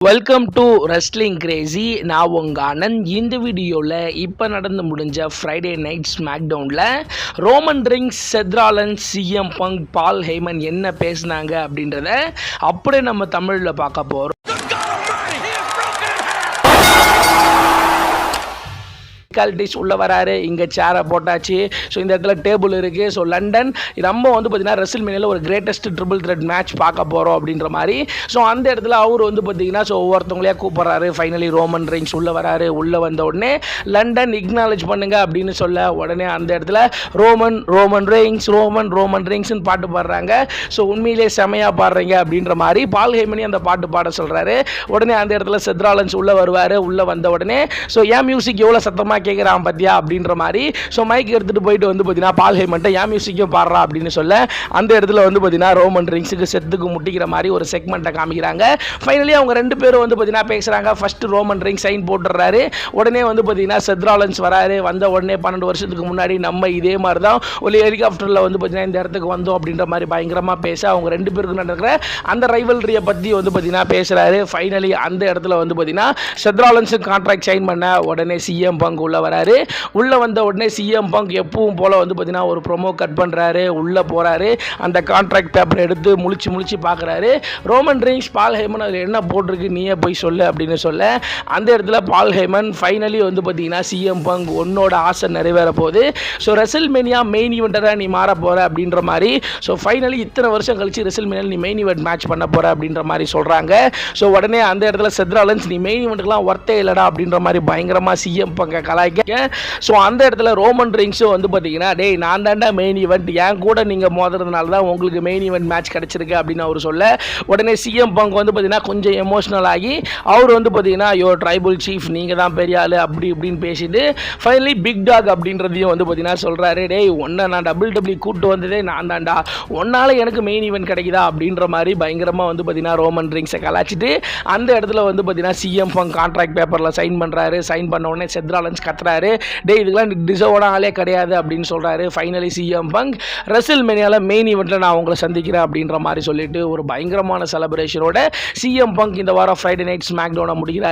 Welcome to wrestling Crazy நான் உங்கள் ஆனந்த் இந்த வீடியோவில் இப்போ நடந்து முடிஞ்ச ஃப்ரைடே நைட் ஸ்மாக் டவுனில் Roman Reigns Seth Rollins CM Punk Paul Heyman என்ன பேசுனாங்க அப்படின்றத அப்படியே நம்ம தமிழில் பார்க்க போகிறோம் டெக்னிக்காலிட்டிஸ் உள்ளே வராரு. இங்கே சேரை போட்டாச்சு. ஸோ இந்த இடத்துல டேபிள் இருக்குது ஸோ லண்டன் நம்ம வந்து பார்த்தீங்கன்னா ரெசில் மீனில் ஒரு கிரேட்டஸ்ட் ட்ரிபிள் த்ரெட் மேட்ச் பார்க்க போகிறோம் அப்படின்ற மாதிரி. ஸோ அந்த இடத்துல அவர் வந்து பார்த்தீங்கன்னா ஸோ ஒவ்வொருத்தவங்களையா கூப்பிட்றாரு. ஃபைனலி ரோமன் ரிங்ஸ் உள்ளே வராரு. உள்ளே வந்த உடனே லண்டன் இக்னாலேஜ் பண்ணுங்க அப்படின்னு சொல்ல உடனே அந்த இடத்துல Roman Roman Reigns Roman Roman ரிங்ஸ்னு பாட்டு பாடுறாங்க. ஸோ உண்மையிலே செமையாக பாடுறீங்க அப்படின்ற மாதிரி பால் ஹேமனி அந்த பாட்டு பாட சொல்கிறாரு உடனே அந்த இடத்துல செத்ராலன்ஸ் உள்ளே வருவார். உள்ளே வந்த உடனே ஸோ ஏன் மியூசிக் எவ்வளோ சத்தமாக கேட்குறான் பார்த்தியா அப்படின்ற மாதிரி. ஸோ மைக் எடுத்துகிட்டு போயிட்டு வந்து பார்த்தீங்கன்னா பால் ஹேமன்ட்ட ஏன் மியூசிக்கும் பாடுறா? அப்படின்னு சொல்ல அந்த இடத்துல வந்து பார்த்தீங்கன்னா ரோமன் ரிங்ஸுக்கு செத்துக்கு முட்டிக்கிற மாதிரி ஒரு செக்மெண்ட்டை காமிக்கிறாங்க. ஃபைனலி அவங்க ரெண்டு பேரும் வந்து பார்த்தீங்கன்னா பேசுகிறாங்க ஃபர்ஸ்ட் ரோமன் ரிங் சைன் போட்டுடுறாரு. உடனே வந்து பார்த்தீங்கன்னா செத்ராலன்ஸ் வராரு. வந்த உடனே பன்னெண்டு வருஷத்துக்கு முன்னாடி நம்ம இதே மாதிரி தான் ஒரு ஹெலிகாப்டரில் வந்து பார்த்தீங்கன்னா இந்த இடத்துக்கு வந்தோம் அப்படின்ற மாதிரி பயங்கரமாக பேச அவங்க ரெண்டு பேருக்கு நடக்கிற அந்த ரைவல்ரியை பற்றி வந்து பார்த்தீங்கன்னா பேசுகிறாரு ஃபைனலி அந்த இடத்துல வந்து பார்த்தீங்கன்னா செத்ராலன்ஸுக்கு கான்ட்ராக்ட் சைன் பண்ண உடனே சிஎம் பங்கு உள்ளே வராரு. உள்ளே வந்த உடனே சிஎம் பங்க் எப்பவும் போல் வந்து பார்த்தீங்கன்னா ஒரு ப்ரொமோ கட் பண்ணுறாரு உள்ளே போகிறாரு அந்த கான்ட்ராக்ட் பேப்பர் எடுத்து முழிச்சு முழிச்சு பார்க்குறாரு ரோமன் ரிங்ஸ் பால் ஹேமன் அதில் என்ன போட்டிருக்கு நீயே போய் சொல்லு அப்படின்னு சொல்ல அந்த இடத்துல பால் ஹேமன் ஃபைனலி வந்து பார்த்தீங்கன்னா சிஎம் பங்க் உன்னோட ஆசை நிறைவேற போகுது. ஸோ ரெசல் மேனியா மெயின் ஈவெண்ட்டராக நீ மாற போகிற அப்படின்ற மாதிரி ஸோ ஃபைனலி இத்தனை வருஷம் கழிச்சு ரெசல் மேனியில் நீ மெயின் ஈவெண்ட் மேட்ச் பண்ண போகிற அப்படின்ற மாதிரி சொல்கிறாங்க ஸோ உடனே அந்த இடத்துல செத்ராலன்ஸ் நீ மெயின் ஈவெண்ட்டுக்குலாம் ஒர்த்தே இல்லைடா அப்படின்ற மாதிரி பயங்கரமாக சிஎம் பங்க கலாய்க்க. ஸோ அந்த இடத்துல ரோமன் ரிங்ஸும் வந்து பார்த்தீங்கன்னா டேய் நான் தாண்டா மெயின் ஈவெண்ட் என் கூட நீங்கள் மோதுறதுனால தான் உங்களுக்கு மெயின் ஈவெண்ட் மேட்ச் கிடச்சிருக்கு அப்படின்னு அவர் சொல்ல. உடனே சிஎம் பங்க் வந்து பார்த்தீங்கன்னா கொஞ்சம் எமோஷ்னல் ஆகி அவர் வந்து பார்த்தீங்கன்னா யோ ட்ரைபல் சீஃப் நீங்கள் தான் பெரிய ஆள் அப்படி இப்படின்னு பேசிட்டு ஃபைனலி பிக் டாக் அப்படின்றதையும் வந்து பார்த்தீங்கன்னா சொல்கிறாரு டேய் ஒன்றை நான் டபுள் டபுள்யூ கூட்டு வந்ததே நான் தான்டா. ஒன்னால் எனக்கு மெயின் ஈவெண்ட் கிடைக்குதா? அப்படின்ற மாதிரி பயங்கரமாக வந்து பார்த்தீங்கன்னா ரோமன் ரிங்ஸை கலாச்சிட்டு அந்த இடத்துல வந்து பார்த்தீங்கன்னா சிஎம் பங்க் கான்ட்ராக்ட் பேப்பரில் சைன் பண்ணுறாரு சைன் பண்ண உடனே செத்ராலன்ஸ் கத்துறாரு. டே இதுக்கெல்லாம் டிசர்வோட ஆளே கிடையாது அப்படின்னு சொல்கிறாரு ஃபைனலி சிஎம் பங்க் ரெசில் மெனியால் மெயின் இவெண்ட்டில் நான் உங்களை சந்திக்கிறேன் அப்படின்ற மாதிரி சொல்லிட்டு ஒரு பயங்கரமான செலப்ரேஷனோட சிஎம் பங்க் இந்த வாரம் ஃப்ரைடே நைட் ஸ்மாக் டவுனை முடிக்கிறார்.